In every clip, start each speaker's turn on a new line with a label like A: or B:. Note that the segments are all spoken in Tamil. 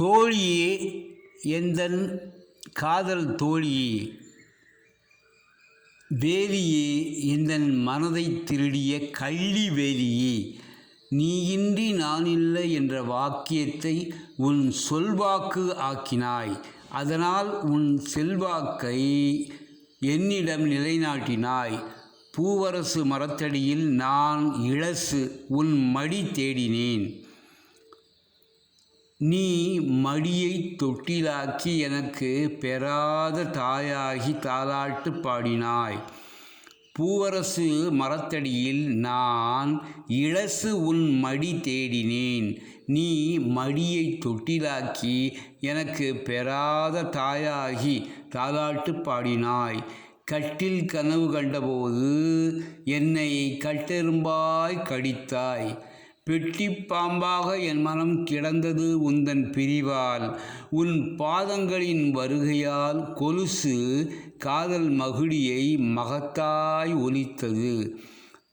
A: தோழியே எந்தன் காதல் தோழியே? வேலியே எந்தன் மனதை திருடிய கள்ளி வேலியே? நீயின்றி நானில்லை என்ற வாக்கியத்தை உன் சொல்வாக்கு ஆக்கினாய். அதனால் உன் செல்வாக்கை என்னிடம் நிலைநாட்டினாய். பூவரசு மரத்தடியில் நான் இளசு உன் மடி தேடினேன். நீ மடியை தொட்டிலாக்கி எனக்கு பெறாத தாயாகி தாலாட்டு பாடினாய். பூவரசு மரத்தடியில் நான் இளசு உன் மடி தேடினேன். நீ மடியை தொட்டிலாக்கி எனக்கு பெறாத தாயாகி தாலாட்டு பாடினாய். கட்டில் கனவு கண்டபோது என்னை கட்டெரும்பாய் கடித்தாய். பெட்டி பாம்பாக என் மனம் கிடந்தது உந்தன் பிரிவால். உன் பாதங்களின் வருகையால் கொலுசு காதல் மகுடியை மகத்தாய் ஒலித்தது.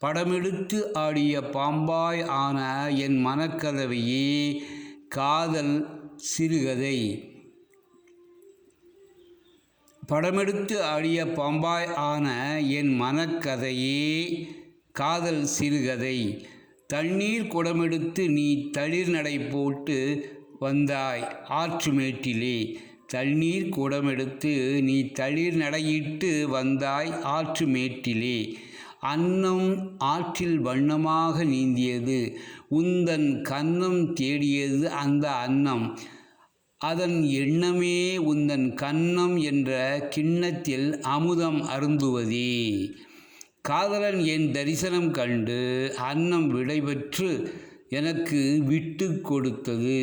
A: படமெடுத்து ஆடிய பாம்பாய் ஆன என் மனக்கதவையே காதல் சிறுகதை. படமெடுத்து ஆடிய பாம்பாய் ஆன என் மனக்கதையே காதல் சிறுகதை. தண்ணீர் குடமெடுத்து நீ தளிர் நடை போட்டு வந்தாய் ஆற்று மேட்டிலே. தண்ணீர் குடமெடுத்து நீ தளிர் நடையிட்டு வந்தாய் ஆற்று மேட்டிலே. அன்னம் ஆற்றில் வண்ணமாக நீந்தியது. உந்தன் கன்னம் தேடியது அந்த அன்னம். அதன் எண்ணமே உந்தன் கன்னம் என்ற கிண்ணத்தில் அமுதம் அருந்துவதே. காதலன் என் தரிசனம் கண்டு அன்னம் விடைபெற்று எனக்கு விட்டு கொடுத்தது.